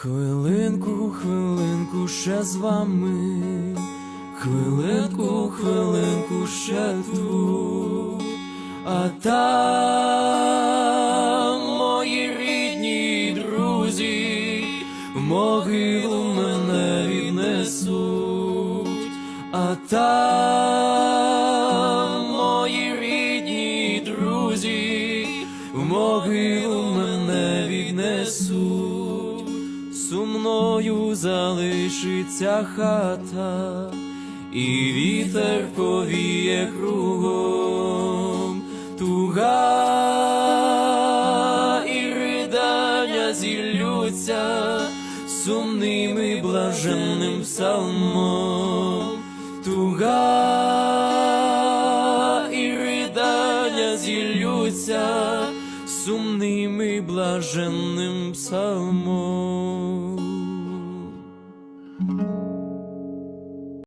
Хвилинку, хвилинку ще з вами, хвилинку, хвилинку ще тут, а там мої рідні друзі, в могилу мене віднесуть, а там мої рідні друзі, в могилу мене віднесуть, сумною залишиться хата, і вітер повіє кругом, туга і ридання зіллються сумним і блаженним псалмом, туга і ридання зіллються сумним і блаженним псалмом.